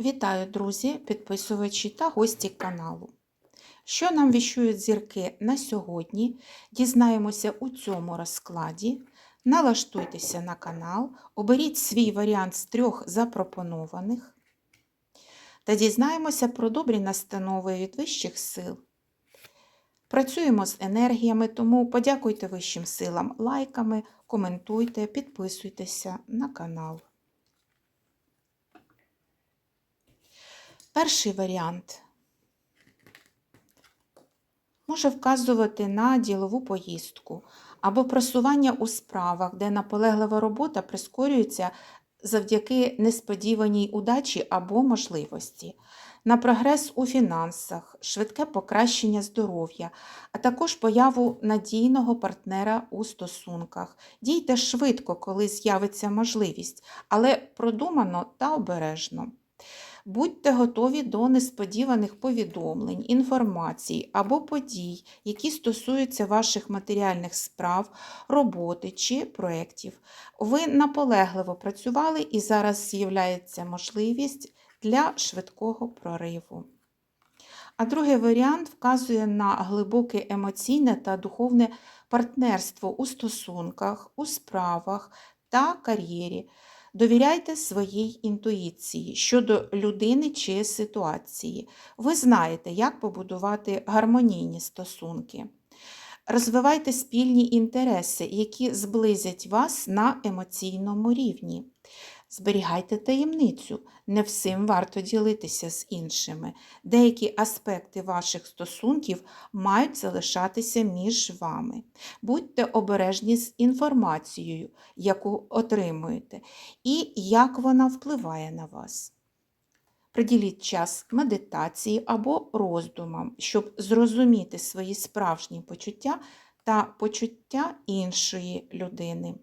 Вітаю, друзі, підписувачі та гості каналу. Що нам віщують зірки на сьогодні? Дізнаємося у цьому розкладі. Налаштуйтеся на канал, оберіть свій варіант з трьох запропонованих та дізнаємося про добрі настанови від вищих сил. Працюємо з енергіями, тому подякуйте вищим силам лайками, коментуйте, підписуйтеся на канал. Перший варіант може вказувати на ділову поїздку або просування у справах, де наполеглива робота прискорюється завдяки несподіваній удачі або можливості, на прогрес у фінансах, швидке покращення здоров'я, а також появу надійного партнера у стосунках. Дійте швидко, коли з'явиться можливість, але продумано та обережно. Будьте готові до несподіваних повідомлень, інформацій або подій, які стосуються ваших матеріальних справ, роботи чи проєктів. Ви наполегливо працювали і зараз з'являється можливість для швидкого прориву. А другий варіант вказує на глибоке емоційне та духовне партнерство у стосунках, у справах та кар'єрі. Довіряйте своїй інтуїції щодо людини чи ситуації. Ви знаєте, як побудувати гармонійні стосунки. Розвивайте спільні інтереси, які зблизять вас на емоційному рівні. Зберігайте таємницю, не всім варто ділитися з іншими. Деякі аспекти ваших стосунків мають залишатися між вами. Будьте обережні з інформацією, яку отримуєте, і як вона впливає на вас. Приділіть час медитації або роздумам, щоб зрозуміти свої справжні почуття та почуття іншої людини.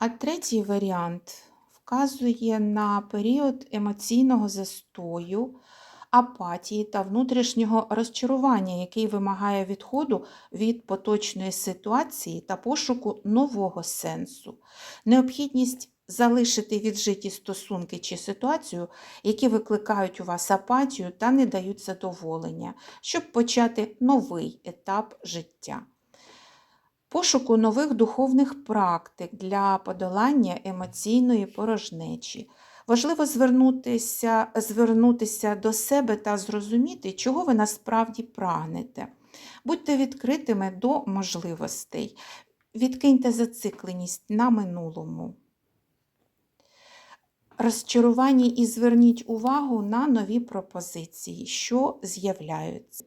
А третій варіант вказує на період емоційного застою, апатії та внутрішнього розчарування, який вимагає відходу від поточної ситуації та пошуку нового сенсу. Необхідність залишити віджиті стосунки чи ситуацію, які викликають у вас апатію та не дають задоволення, щоб почати новий етап життя. Пошуку нових духовних практик для подолання емоційної порожнечі. Важливо звернутися, звернутися до себе та зрозуміти, чого ви насправді прагнете. Будьте відкритими до можливостей, відкиньте зацикленість на минулому. Розчарування і зверніть увагу на нові пропозиції, що з'являються.